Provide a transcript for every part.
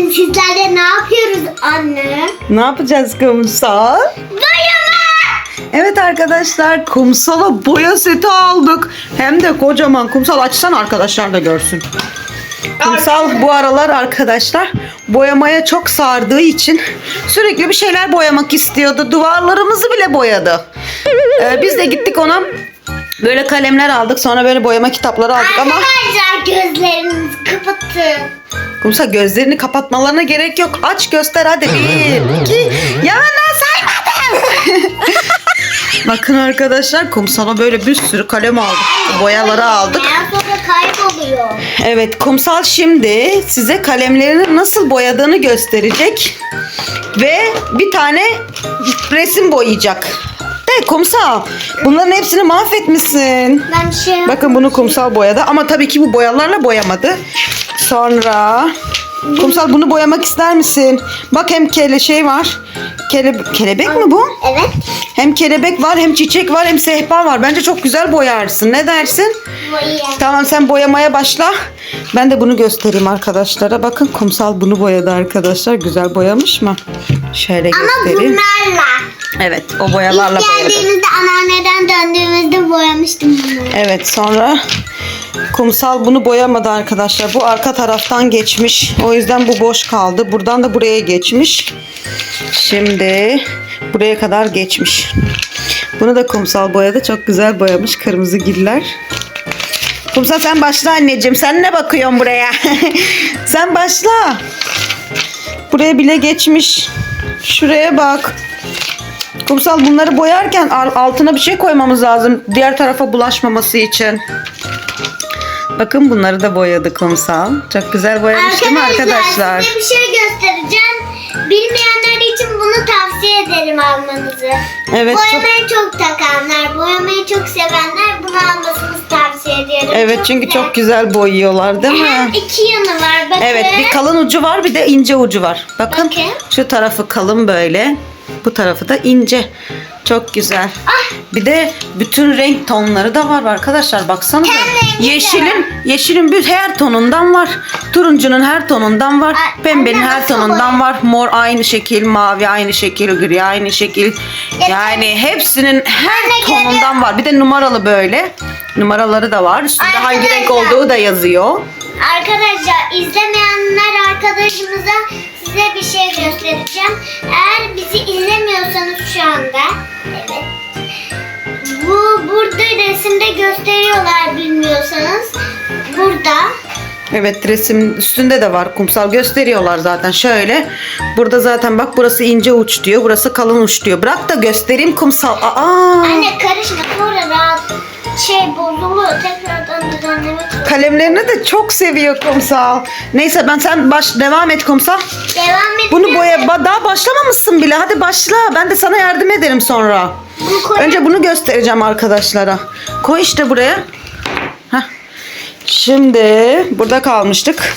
Bugün sizlerle ne yapıyoruz anne? Ne yapacağız kumsal? Boyama! Evet arkadaşlar kumsala boya seti aldık. Hem de kocaman kumsal açsan arkadaşlar da görsün. Kumsal bu aralar arkadaşlar boyamaya çok sardığı için sürekli bir şeyler boyamak istiyordu. Duvarlarımızı bile boyadı. Ee, biz de gittik ona böyle kalemler aldık. Sonra böyle boyama kitapları aldık ama Arkadaşlar gözlerinizi kapatın. Kumsal gözlerini kapatmalarına gerek yok. Aç göster hadi. Bir, iki. Ya ben saymadım. Bakın arkadaşlar kumsala böyle bir sürü kalem aldık. Boyaları aldık. Sonra kayboluyor. Evet kumsal şimdi size kalemlerini nasıl boyadığını gösterecek. Ve bir tane resim boyayacak. De kumsal bunların hepsini mahvetmişsin. Ben bir şey Bakın bunu kumsal boyadı ama tabii ki bu boyalarla boyamadı. Sonra kumsal bunu boyamak ister misin? Bak hem kele şey var. Kele, kelebek mi bu? Evet. Hem kelebek var hem çiçek var hem sehpa var. Bence çok güzel boyarsın. Ne dersin? Boya. Tamam sen boyamaya başla. Ben de bunu göstereyim arkadaşlara. Bakın kumsal bunu boyadı arkadaşlar. Güzel boyamış mı? Şöyle Ama göstereyim. bunlarla. Evet o boyalarla İlk boyadı. geldiğimizde anneanneden döndüğümüzde boyamıştım bunları. Evet sonra kumsal bunu boyamadı arkadaşlar. Bu arka taraftan geçmiş. O yüzden bu boş kaldı. Buradan da buraya geçmiş. Şimdi buraya kadar geçmiş. Bunu da kumsal boyadı. Çok güzel boyamış. Kırmızı giller. Kumsal sen başla anneciğim. Sen ne bakıyorsun buraya? sen başla. Buraya bile geçmiş. Şuraya bak. Kumsal bunları boyarken al- altına bir şey koymamız lazım. Diğer tarafa bulaşmaması için. Bakın bunları da boyadı kumsal. Çok güzel boyamış değil mi arkadaşlar? size bir şey göstereceğim. Bilmeyenler için bunu tavsiye ederim almanızı. Evet, Boyamayı çok... takanlar, boyamayı çok sevenler bunu almasınızı tavsiye ediyorum. Evet çünkü çok güzel boyuyorlar değil Hem mi? iki yanı var bakın. Evet bir kalın ucu var bir de ince ucu var. Bakın Bakın. şu tarafı kalın böyle. Bu tarafı da ince. Çok güzel. Ah. Bir de bütün renk tonları da var arkadaşlar. Baksanıza. Ten rengi de Yeşilin, yeşilin bir her tonundan var. Turuncunun her tonundan var. Ay, Pembenin anne, her nasıl tonundan var. Mor aynı şekil, mavi aynı şekil, gri aynı şekil. Yani hepsinin her Anne, tonundan var. Bir de numaralı böyle. Numaraları da var. Üstünde hangi renk Arkadaşlar. olduğu da yazıyor. Arkadaşlar izlemeyenler arkadaşımıza size bir şey göstereceğim. Eğer bizi izlemiyorsanız şu anda evet. Bu burada resimde gösteriyorlar bilmiyorsanız. Burada Evet resim üstünde de var kumsal gösteriyorlar zaten şöyle. Burada zaten bak burası ince uç diyor. Burası kalın uç diyor. Bırak da göstereyim kumsal. Aa! anne karışma sonra rahat şey bozuluyor tekrardan düzenlemek. Kalemlerini de çok seviyor kumsal. Neyse ben sen baş devam et kumsal. Devam edeceğim. Bunu boya ba- daha başlamamışsın bile. Hadi başla. Ben de sana yardım ederim sonra. Bunu Önce bunu göstereceğim arkadaşlara. Koy işte buraya. Heh. Şimdi burada kalmıştık.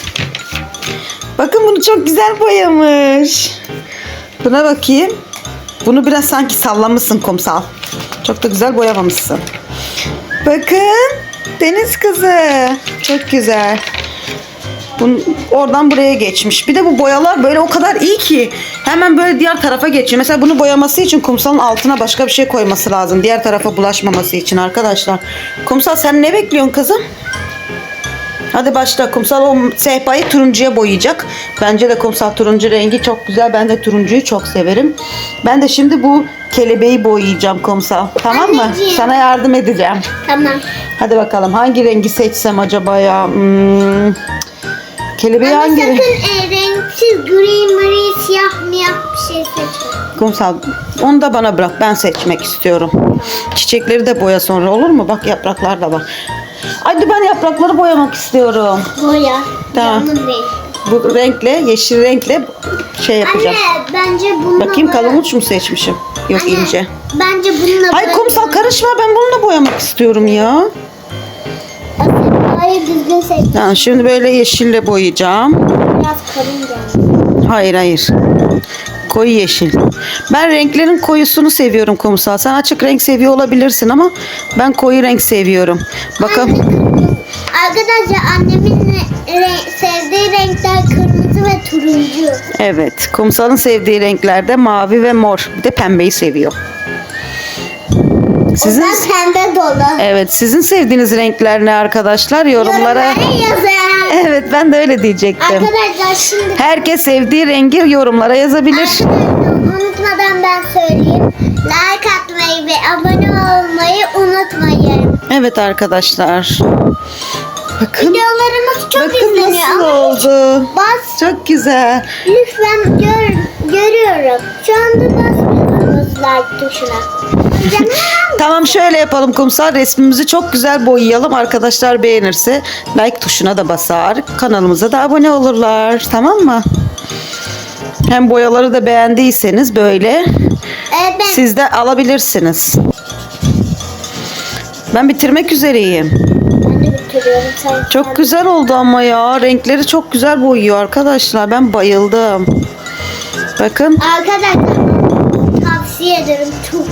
Bakın bunu çok güzel boyamış. Buna bakayım. Bunu biraz sanki sallamışsın kumsal. Çok da güzel boyamamışsın. Bakın deniz kızı. Çok güzel. Bun, oradan buraya geçmiş. Bir de bu boyalar böyle o kadar iyi ki hemen böyle diğer tarafa geçiyor. Mesela bunu boyaması için kumsalın altına başka bir şey koyması lazım. Diğer tarafa bulaşmaması için arkadaşlar. Kumsal sen ne bekliyorsun kızım? Hadi başla. Kumsal o sehpayı turuncuya boyayacak. Bence de kumsal turuncu rengi çok güzel. Ben de turuncuyu çok severim. Ben de şimdi bu kelebeği boyayacağım kumsal. Tamam mı? Anneciğim. Sana yardım edeceğim. Tamam. Hadi bakalım hangi rengi seçsem acaba ya? Hmm. Kelebeği Ama hangi sakın renk? e, renksiz gri mari siyah miyah bir şey seçme. Kumsal onu da bana bırak ben seçmek istiyorum. Çiçekleri de boya sonra olur mu? Bak yapraklar da var. Hadi ben yaprakları boyamak istiyorum. Boya. Tamam. Canım. Bu renkle yeşil renkle şey yapacağım. Anne bence bununla Bakayım boya- kalın uç mu seçmişim? Yok Anne, ince. Bence bununla Ay boya- kumsal karışma ben bununla boyamak istiyorum ya. Hayır düzgün seç. Tamam, şimdi böyle yeşille boyayacağım. Biraz kalın geldi. Hayır hayır. Koyu yeşil. Ben renklerin koyusunu seviyorum kumsal. Sen açık renk seviyor olabilirsin ama ben koyu renk seviyorum. Bakın Arkadaşlar annemin sevdiği renkler kırmızı ve turuncu. Evet. Kumsal'ın sevdiği renklerde mavi ve mor. Bir de pembeyi seviyor. Sizin Sizin pembe dolu. Evet, sizin sevdiğiniz renkler ne arkadaşlar? Yorumlara. yazın. Evet, ben de öyle diyecektim. Arkadaşlar şimdi Herkes sevdiği rengi yorumlara yazabilir. Unutmadan ben söyleyeyim. Like atmayı ve abone olmayı unutmayın. Evet arkadaşlar. Bakın. Videolarımız çok Bakın izleniyor nasıl oldu. bas Çok güzel. lütfen gör, görüyorum. Şu anda basmıyorsunuz like tuşuna. Tamam şöyle yapalım kumsal resmimizi çok güzel boyayalım. Arkadaşlar beğenirse like tuşuna da basar. Kanalımıza da abone olurlar. Tamam mı? Hem boyaları da beğendiyseniz böyle Evet siz de alabilirsiniz. Ben bitirmek üzereyim. Sen Çok güzel oldu ama ya. Renkleri çok güzel boyuyor arkadaşlar. Ben bayıldım. Bakın. Arkadaşlar tavsiye ederim. Çok.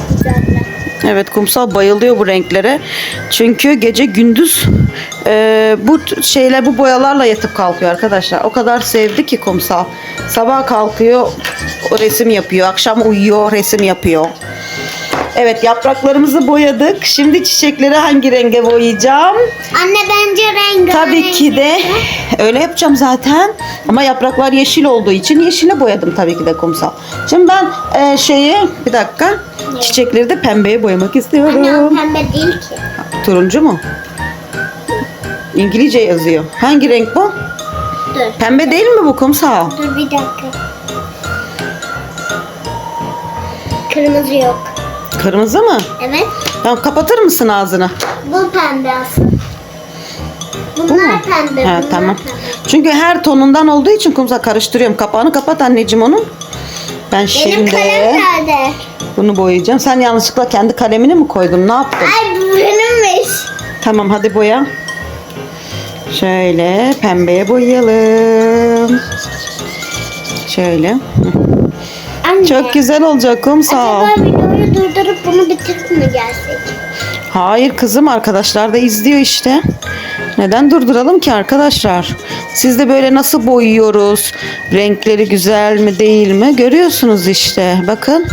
Evet kumsal bayılıyor bu renklere. Çünkü gece gündüz e, bu şeyler bu boyalarla yatıp kalkıyor arkadaşlar. O kadar sevdi ki kumsal. Sabah kalkıyor o resim yapıyor. Akşam uyuyor resim yapıyor. Evet yapraklarımızı boyadık. Şimdi çiçekleri hangi renge boyayacağım? Anne bence rengarenk. Tabii ki de öyle yapacağım zaten. Ama yapraklar yeşil olduğu için yeşile boyadım tabii ki de kumsal. Şimdi ben e, şeyi bir dakika çiçekleri de pembeye boyamak Anne o istiyorum. pembe değil ki. Turuncu mu? İngilizce yazıyor. Hangi renk bu? Dur. Pembe değil mi bu kumsal? Dur bir dakika. Kırmızı yok. Kırmızı mı? Evet. Tamam kapatır mısın ağzını? Bu pembe aslında. Bu mu? Bunlar pembe. Ha, bunlar tamam. pembe. Çünkü her tonundan olduğu için kumsal karıştırıyorum. Kapağını kapat anneciğim onun. Ben Benim şimdi kalem nerede? bunu boyayacağım. Sen yanlışlıkla kendi kalemini mi koydun? Ne yaptın? Ay bu benimmiş. Tamam hadi boya. Şöyle pembeye boyayalım. Şöyle. Anne. Çok güzel olacak kumsal. Acaba videoyu durdurup bunu bitirip mi gelsek? Hayır kızım arkadaşlar da izliyor işte. Neden durduralım ki arkadaşlar? Siz de böyle nasıl boyuyoruz? Renkleri güzel mi değil mi? Görüyorsunuz işte. Bakın.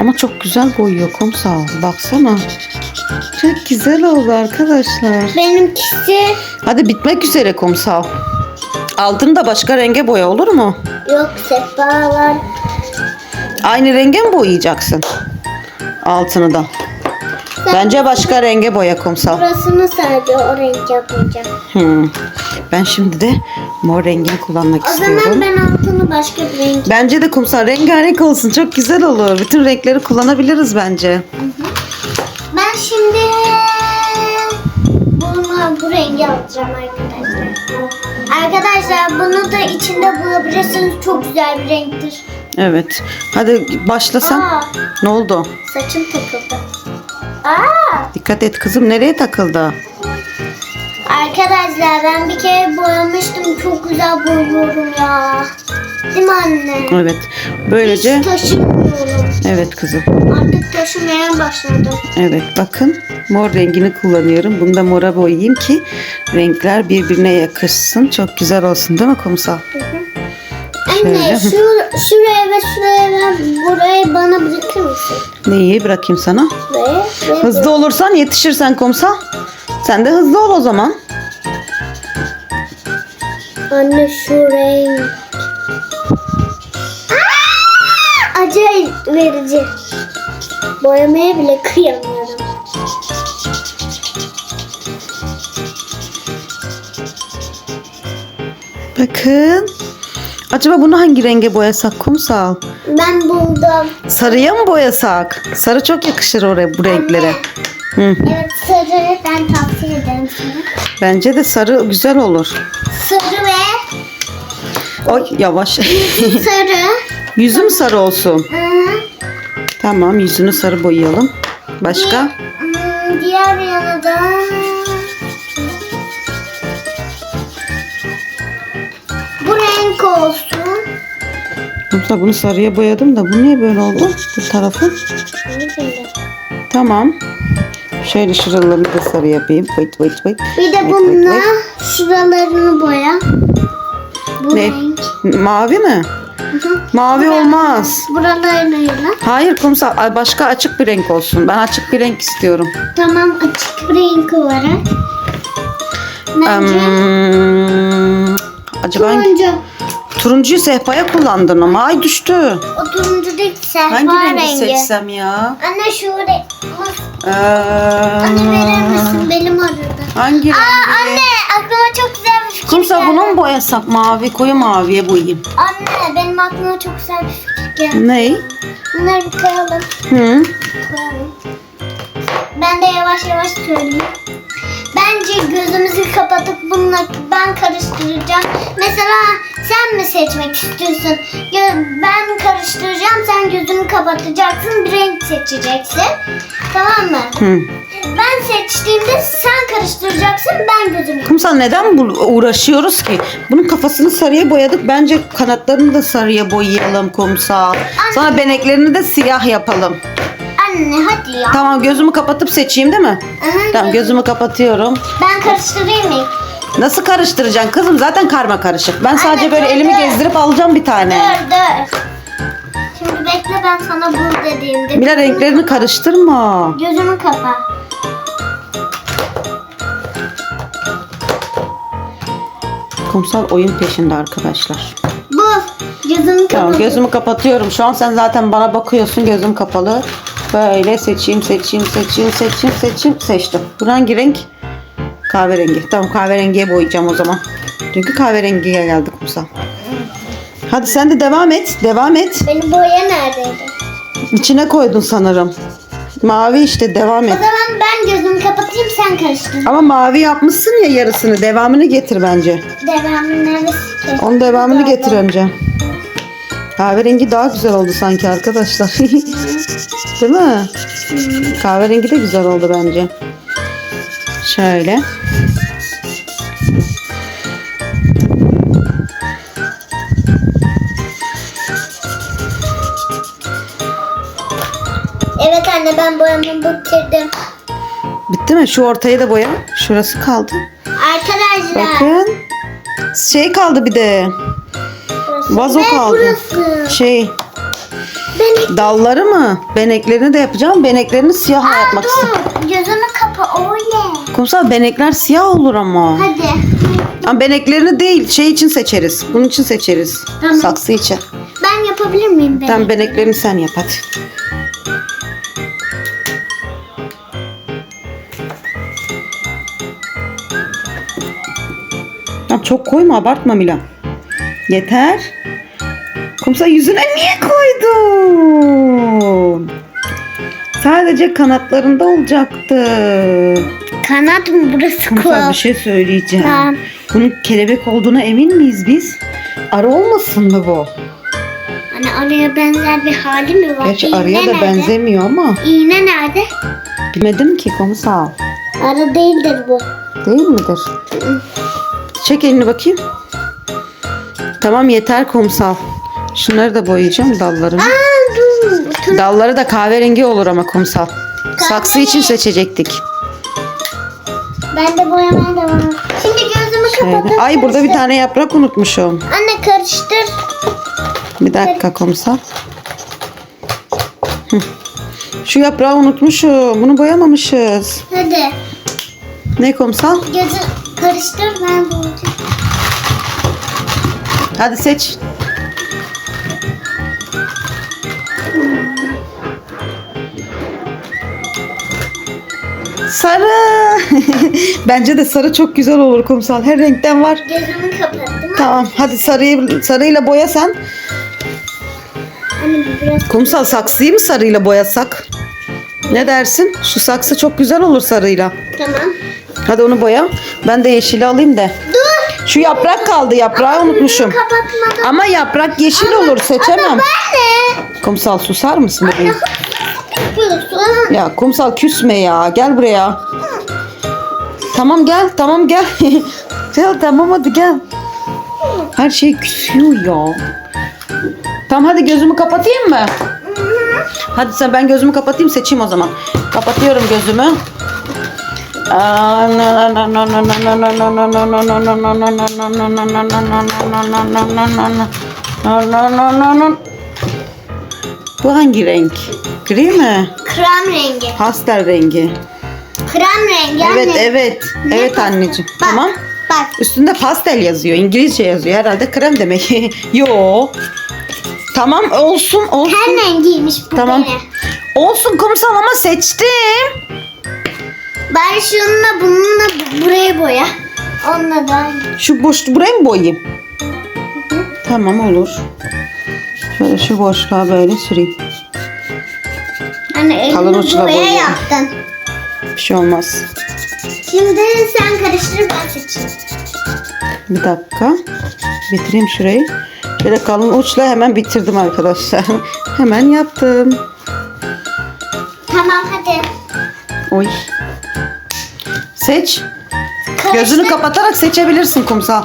Ama çok güzel boyuyor kumsal. Baksana. Çok güzel oldu arkadaşlar. Benimkisi Hadi bitmek üzere kumsal. Altını da başka renge boya olur mu? yok sehpalar. Aynı renge mi boyayacaksın? Altını da. Bence başka renge boya kumsal. Burasını sadece o renk yapmayacağım. Hmm. Ben şimdi de mor rengini kullanmak O istiyorum. zaman ben altını başka bir renk Bence de kumsal rengarenk olsun. Çok güzel olur. Bütün renkleri kullanabiliriz bence. Ben şimdi bunu bu rengi alacağım arkadaşlar. Arkadaşlar bunu da içinde bulabilirsiniz. Çok güzel bir renktir. Evet. Hadi başlasan. Aa, Ne oldu? saçım takıldı. Aa, Dikkat et kızım. Nereye takıldı? arkadaşlar ben bir kere boyamıştım. Çok güzel boyuyorum ya. Değil mi anne? Evet. Böylece Hiç taşımıyorum. Evet kızım. Artık taşımaya başladım. Evet bakın mor rengini kullanıyorum. Bunu da mora boyayayım ki renkler birbirine yakışsın. Çok güzel olsun değil mi kumsal? Anne Şöyle. şu, şuraya ve şuraya ve burayı bana bırakır mısın? Neyi bırakayım sana? Ve, ve Hızlı olursan yetişirsen kumsal. Sen de hızlı ol o zaman. Anne şu renk. Aa! Acı verici. Boyamaya bile kıyamıyorum. Bakın. Acaba bunu hangi renge boyasak kumsal? Ben buldum. Sarıya mı boyasak? Sarı çok yakışır oraya bu renklere. Hı. Evet sarı ben tavsiye ederim sana. Bence de sarı güzel olur. Sarı ve Oy yavaş. sarı. Yüzüm sarı olsun. Hı. Tamam yüzünü sarı boyayalım. Başka? Hmm, diğer yana da renk olsun. Kumsal bunu sarıya boyadım da bu niye böyle oldu? Bu tarafı. Tamam. Şöyle şuralarını da sarı yapayım. Wait wait wait. Bir de bununla şuralarını Ne? renk. Mavi mi? Mavi Bura- olmaz. Buralarıyla. Hayır kumsal ay başka açık bir renk olsun. Ben açık bir renk istiyorum. Tamam açık bir renk olarak. Bence Hmm, acaba hangi- turuncu. turuncuyu sehpaya kullandın ama ay düştü. O turuncu değil sehpa Hangi rengi rengi. seçsem ya? Anne şu renk. Ee, Anne verir misin? Benim arada. Hangi rengi? Aa anne aklıma çok güzel bir fikir Kumsal geldi. bunu mu boyasak mavi? Koyu maviye boyayayım. Anne benim aklıma çok güzel bir fikir geldi. Ney? Bunları bir koyalım. Hı? koyalım. Ben de yavaş yavaş söyleyeyim. Bence gözümüzü kapatıp bununla ben karıştıracağım. Mesela sen mi seçmek istiyorsun? Gö- ben karıştıracağım. Sen gözünü kapatacaksın. Bir renk seçeceksin. Tamam mı? Hı. Ben seçtiğimde sen karıştıracaksın. Ben gözümü Kumsal neden bu uğraşıyoruz ki? Bunun kafasını sarıya boyadık. Bence kanatlarını da sarıya boyayalım kumsal. Sonra beneklerini de siyah yapalım. Anne hadi ya. Tamam gözümü kapatıp seçeyim değil mi? Aha, Tamam gözümü kapatıyorum. Ben karıştırayım mı? Nasıl karıştıracaksın kızım? Zaten karma karışık. Ben sadece böyle dur, elimi dur. gezdirip alacağım bir tane. Dur dur. Şimdi bekle ben sana bul dediğimde. Mila renklerini karıştırma. Gözümü kapa. Kumsal oyun peşinde arkadaşlar. Bu. Gözümü kapa. Tamam gözümü kapatıyorum. Şu an sen zaten bana bakıyorsun gözüm kapalı. Böyle seçeyim seçeyim seçeyim seçeyim seçeyim seçtim. Bu hangi renk? Kahverengi. Tamam kahverengiye boyayacağım o zaman. Çünkü kahverengiye geldik kumsal. Hadi sen de devam et. Devam et. Benim boya neredeydi? İçine koydun sanırım. Mavi işte devam O et. zaman ben gözümü kapatayım sen karıştır. Ama mavi yapmışsın ya yarısını. Devamını getir bence. Devamı neresi? Onun devamını getir önce. Kahverengi daha güzel oldu sanki arkadaşlar. Değil mi? Kahverengi de güzel oldu bence. Şöyle. Evet anne ben boyamı bitirdim. Bitti mi? Şu ortayı da boya. Şurası kaldı. Arkadaşlar. Bakın. Şey kaldı bir de. Vazo Ve kaldı. burası. Şey Ben dalları mı? Beneklerini de yapacağım. Beneklerini siyahla yapmak istiyorum. dur. Gözümü kapa öyle. Kumsal benekler siyah olur ama. Hadi. Ama beneklerini değil şey için seçeriz. Bunun için seçeriz. Tamam. Saksı için. Ben yapabilir miyim? Tamam beneklerini sen yap hadi. Tamam, çok koyma abartma Mila. Yeter. Kumsal yüzüne niye koydun? Sadece kanatlarında olacaktı. Kanat mı burası Kumsal bir şey söyleyeceğim. Tamam. Bunun kelebek olduğuna emin miyiz biz? Arı olmasın mı bu? Hani araya benzer bir hali mi var? Gerçi İğne arıya da nerede? benzemiyor ama. İğne nerede? Bilmedim ki kumsal. Arı değildir bu. Değil midir? Çek elini bakayım. Tamam yeter kumsal. Şunları da boyayacağım dallarını. Aa dur. Tur- Dalları da kahverengi olur ama kumsal. Saksı için seçecektik. Ben de boyamaya devam. Şimdi gözümü kapatıp Ay burada bir tane yaprak unutmuşum. Anne karıştır. Bir dakika kumsal. Şu yaprağı unutmuşum. Bunu boyamamışız. Hadi. Ne kumsal? Gözü karıştır ben boyayacağım. Hadi seç. Sarı. Bence de sarı çok güzel olur kumsal. Her renkten var. Gözümü kapattım. Tamam hadi sarıyı sarıyla boya sen. Anne bu biraz Kumsal saksıyı mı sarıyla boyasak? Ne dersin? Şu saksı çok güzel olur sarıyla. tamam. Hadi onu boya. Ben de yeşili alayım da. Şu yaprak kaldı. Yaprağı unutmuşum. Kapatmadım. Ama yaprak yeşil olur. Seçemem. Ben de. Kumsal susar mısın bebeğim? Ya kumsal küsme ya. Gel buraya. Tamam gel. Tamam gel. gel tamam hadi gel. Her şey küsüyor ya. Tamam hadi gözümü kapatayım mı? Hadi sen ben gözümü kapatayım seçeyim o zaman. Kapatıyorum gözümü. Bu hangi renk? Gri mi? Krem rengi. Pastel rengi. Krem rengi Evet anne. evet. Ne Evet bak- anneciğim. Bak, Tamam. Bak. Üstünde pastel yazıyor. İngilizce yazıyor. Herhalde krem demek. Yo. Tamam olsun olsun. Ten rengiymiş bu Tamam. benim. Olsun kumsal ama seçtim. Ben şununla bununla bu- buraya boya. Onunla da aynı. Şu boş buraya mı boyayayım? Tamam olur. Şöyle şu boşluğa böyle süreyim. Hani Kalın elini uçla boya boya. yaptın. Bir şey olmaz. Şimdi sen karıştır ben seçeyim. Bir dakika. Bitireyim şurayı. Şöyle kalın uçla hemen bitirdim arkadaşlar. hemen yaptım. Tamam hadi. Oy. Seç. Gözünü kapatarak seçebilirsin kumsal.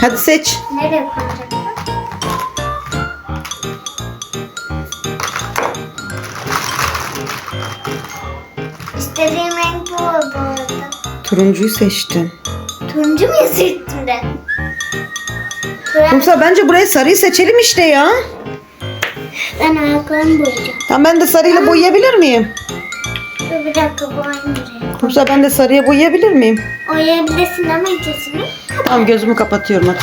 Hadi seç. Nereye koyacaksın? İstediğim renk bu oldu. Turuncuyu seçtin. Turuncu mu üstünde? Krem. Kumsal bence buraya sarıyı seçelim işte ya. Ben ayaklarımı boyayacağım. Tamam ben de sarıyla boyayabilir miyim? Bir dakika bu aynı renk. Kumsal ben de sarıya boyayabilir miyim? Oyayabilirsin ama ikisini. Tamam gözümü kapatıyorum hadi.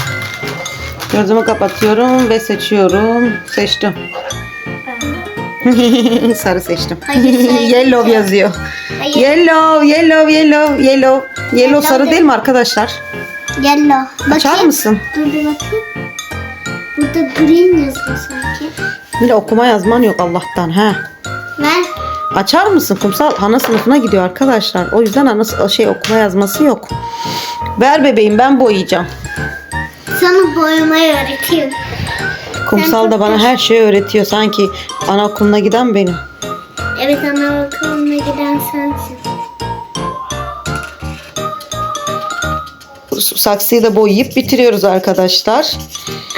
Gözümü kapatıyorum ve seçiyorum. Seçtim. Sarı seçtim. Hayır, yellow yazıyor. Hayır. Yellow, yellow, yellow, yellow. Yellow Yellow sarı değil. mi arkadaşlar? Yellow. Açar Bakayım. mısın? Dur bir bakayım. Burada green yazıyor sanki. Bir de okuma yazman yok Allah'tan ha. Ver. Açar mısın? Kumsal ana sınıfına gidiyor arkadaşlar. O yüzden ana şey okuma yazması yok. Ver bebeğim ben boyayacağım. Sana boyamayı öğreteyim. Kumsal da bana her şeyi öğretiyor. Sanki anaokuluna giden benim. Evet ana okuluna giden sensin. Saksıyı da boyayıp bitiriyoruz arkadaşlar.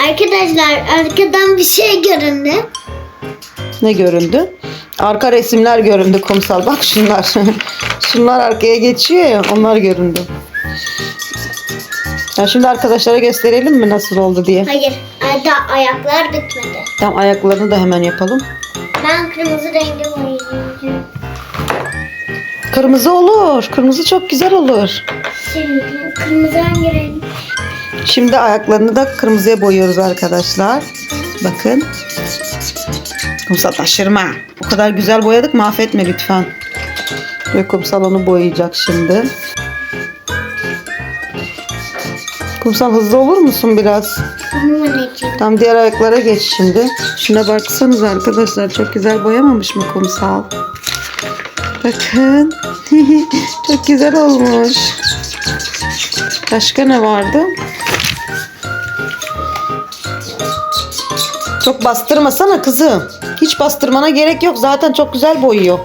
Arkadaşlar arkadan bir şey göründü. Ne göründü? Arka resimler göründü kumsal. Bak şunlar. şunlar arkaya geçiyor ya. Onlar göründü. Ya şimdi arkadaşlara gösterelim mi nasıl oldu diye. Hayır. Da ayaklar bitmedi. Tamam ayaklarını da hemen yapalım. Ben kırmızı rengi boyayacağım. Kırmızı olur. Kırmızı çok güzel olur. Şimdi kırmızı hangi renk? Şimdi ayaklarını da kırmızıya boyuyoruz arkadaşlar. Bakın. Kumsal taşırma. O kadar güzel boyadık mahvetme lütfen. Ve kumsal onu boyayacak şimdi. Kumsal hızlı olur musun biraz? Tamam anneciğim. Tam diğer ayaklara geç şimdi. Şuna baksanız arkadaşlar çok güzel boyamamış mı kumsal? Bakın. çok güzel olmuş. Başka ne vardı? Çok bastırmasana kızım. Hiç bastırmana gerek yok. Zaten çok güzel boyuyor.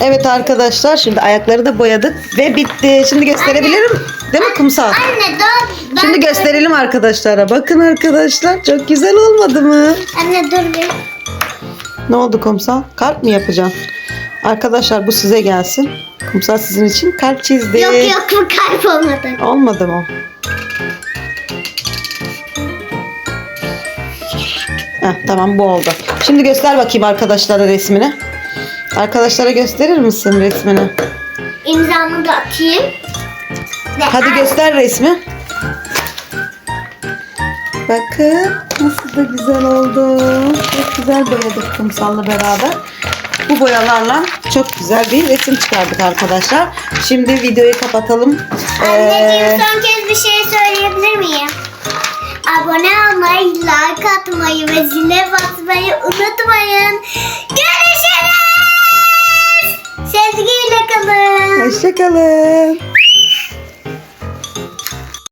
Evet arkadaşlar şimdi ayakları da boyadık ve bitti. Şimdi gösterebilirim. Değil mi kumsal? Anne dur. Ben Şimdi gösterelim arkadaşlara. Bakın arkadaşlar çok güzel olmadı mı? Anne dur bir. Ne oldu kumsal? Kalp mi yapacaksın? Arkadaşlar bu size gelsin. Kumsal sizin için kalp çizdi. Yok yok bu kalp olmadı. Olmadı mı? Heh, tamam bu oldu. Şimdi göster bakayım arkadaşlara resmini. Arkadaşlara gösterir misin resmini? İmzamı da atayım. Ve Hadi göster resmi. Bakın nasıl da güzel oldu. Çok güzel boyadık kumsalla beraber. Bu boyalarla çok güzel bir resim çıkardık arkadaşlar. Şimdi videoyu kapatalım. Ee, Anneciğim son kez bir şey söyleyebilir miyim? Abone olmayı, like atmayı ve zile basmayı unutmayın. Görüşürüz. Sevgiyle kalın. Hoşçakalın.